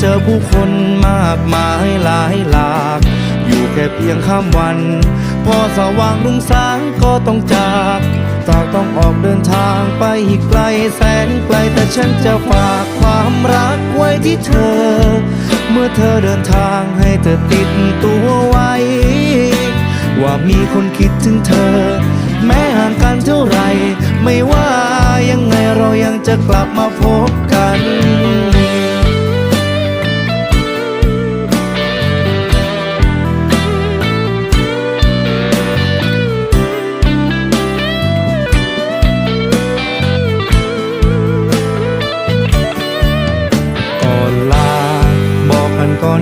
เจอผู้คนมากมายหลายหลาก อยู่แค่เพียงข้ามวัน พอสว่างรุ่งสางก็ต้องจากจากต้องออกเดินทางไปอีกไกลแสนไกลแต่ฉันจะฝากความรักไว้ที่เธอ เมื่อเธอเดินทางให้เธอติดตัวไว้ ว่ามีคนคิดถึงเธอ แม้ห่างกันเท่าไหรไม่ว่ายังไงเรายังจะกลับมาพบกัน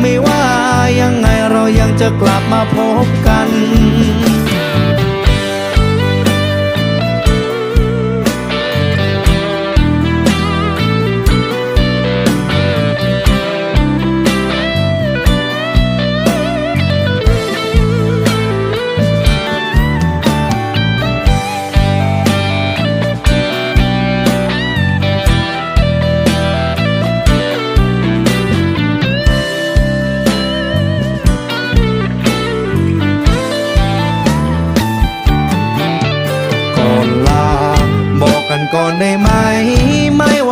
ไม่ว่ายังไงเรายังจะกลับมาพบกัน